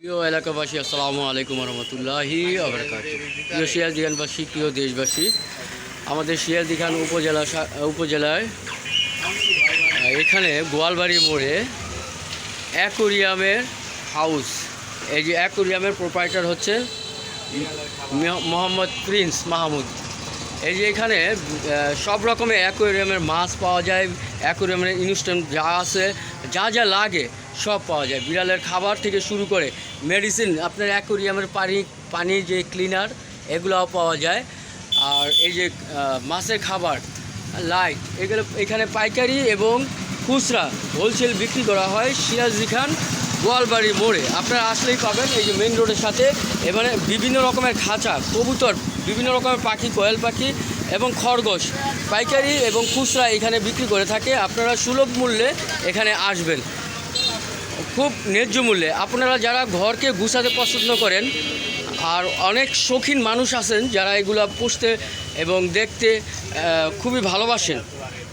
প্রিয় এলাকাবাসী, আসসালামু আলাইকুম রহমতুল্লাহি প্রিয় শিয়ালদিঘানবাসী প্রিয় দেশবাসী, আমাদের শিয়ালদিঘান উপজেলা উপজেলায় এখানে গোয়ালবাড়ি মোড়ে অ্যাকোরিয়ামের হাউস, এই যে অ্যাকোরিয়ামের প্রোপাইটার হচ্ছে মোহাম্মদ প্রিন্স মাহমুদ। এই যে এখানে সব রকমের অ্যাকোরিয়ামের মাছ পাওয়া যায়, অ্যাকোরিয়ামের ইনস্ট্যান্ট যা আছে, যা যা লাগে সব পাওয়া যায়। বিড়ালের খাবার থেকে শুরু করে মেডিসিন আপনার অ্যাকোরিয়ামের পানি পানি যে ক্লিনার এগুলোও পাওয়া যায়। আর এই যে মাছের খাবার লাইট এগুলো এখানে পাইকারি এবং খুচরা হোলসেল বিক্রি করা হয় সিরাজি খান গোয়ালবাড়ি মোড়ে। আপনারা আসলেই পাবেন এই যে মেন রোডের সাথে। এবারে বিভিন্ন রকমের খাঁচা, কবুতর, বিভিন্ন রকমের পাখি, কোয়েল পাখি এবং খরগোশ পাইকারি এবং খুচরা এখানে বিক্রি করে থাকে। আপনারা সুলভ মূল্যে এখানে আসবেন। খুব ন্যায্য মূল্যে। আপনারা যারা ঘরকে গুছাতে পছন্দ করেন, আর অনেক শৌখিন মানুষ আছেন যারা এগুলা পুষতে এবং দেখতে খুবই ভালোবাসেন।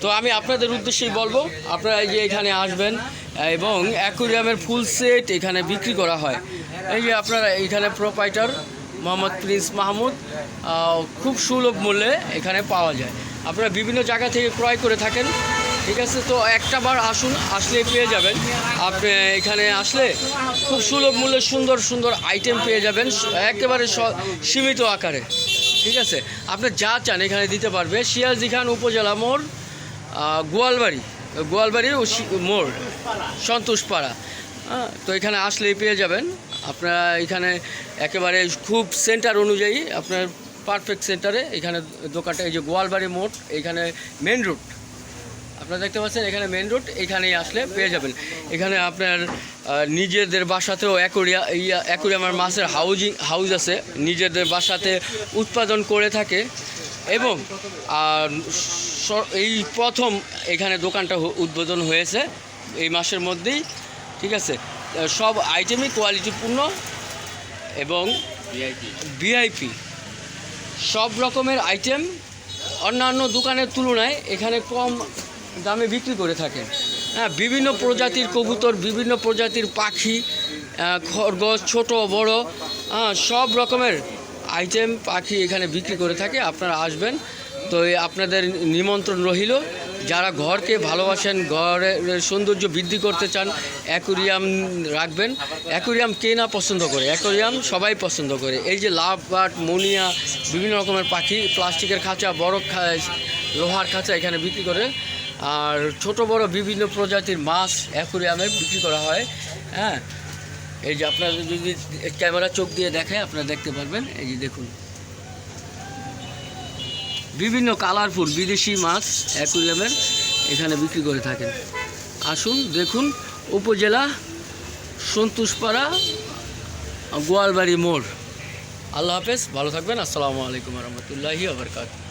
তো আমি আপনাদের উদ্দেশ্যেই বলব, আপনারা এই যে এখানে আসবেন, এবং অ্যাকুরিয়ামের ফুল সেট এখানে বিক্রি করা হয়। এই যে আপনারা এইখানে প্রোপাইটার, মোহাম্মদ প্রিন্স মাহমুদ খুব সুলভ মূল্যে এখানে পাওয়া যায়। আপনারা বিভিন্ন জায়গা থেকে ক্রয় করে থাকেন ঠিক আছে, তো একটা বার আসুন, আসলে পেয়ে যাবেন। আপনি এখানে আসলে খুব সুলভ মূল্যে সুন্দর সুন্দর আইটেম পেয়ে যাবেন, একেবারে সীমিত আকারে। ঠিক আছে? আপনি যা চান এখানে দিতে পারবে। শিয়ালজি খান উপজেলা মোড় গোয়ালবাড়ি। গোয়ালবাড়ির ওসি- মোড়, সন্তোষপাড়া। তো এখানে আসলেই পেয়ে যাবেন। আপনারা এখানে একেবারে খুব সেন্টার অনুযায়ী আপনার পারফেক্ট সেন্টারে এখানে দোকানটা, এই যে গোয়ালবাড়ি মোড়, এখানে মেন রুট আপনারা দেখতে পাচ্ছেন এখানে মেন রোড এখানেই আসলে পেয়ে যাবেন। এখানে আপনার নিজেদের বাসাতেও অ্যাকোরিয়া ইয়া অ্যাকোরিয়ামের মাছের হাউজিং হাউস আছে। নিজেদের বাসাতে উৎপাদন করে থাকে। এবং এই প্রথম এখানে দোকানটা উদ্বোধন হয়েছে এই মাসের মধ্যেই। ঠিক আছে? সব আইটেমই কোয়ালিটিপূর্ণ এবং ভিআইপি সব রকমের আইটেম অন্যান্য দোকানের তুলনায় এখানে কম দামে বিক্রি করে থাকেন হ্যাঁ বিভিন্ন প্রজাতির কবুতর, বিভিন্ন প্রজাতির পাখি খরগোশ, ছোট, বড় হ্যাঁ সব রকমের আইটেম পাখি এখানে বিক্রি করে থাকে। আপনারা আসবেন, তো আপনাদের নিমন্ত্রণ রহিল যারা ঘরকে ভালোবাসেন, ঘরের সৌন্দর্য বৃদ্ধি করতে চান অ্যাকুরিয়াম রাখবেন। অ্যাকুরিয়াম কে না পছন্দ করে? অ্যাকুরিয়াম সবাই পছন্দ করে। এই যে লাভ বাট মনিয়া বিভিন্ন রকমের পাখি, প্লাস্টিকের খাঁচা, বড় লোহার খাঁচা এখানে বিক্রি করে আর ছোট বড় বিভিন্ন প্রজাতির মাছ অ্যাকুরিয়ামে বিক্রি করা হয় হ্যাঁ? এই যে আপনারা যদি ক্যামেরা চোখ দিয়ে দেখায় আপনারা দেখতে পারবেন, এই যে দেখুন। বিভিন্ন কালারফুল বিদেশি মাছ অ্যাকুরিয়ামের এখানে বিক্রি করে থাকেন। আসুন, দেখুন, উপজেলা সন্তোষপাড়া, গোয়ালবাড়ি মোড়। আল্লাহ হাফেজ, ভালো থাকবেন। আসসালামু আলাইকুম রহমতুল্লাহি আবরকাত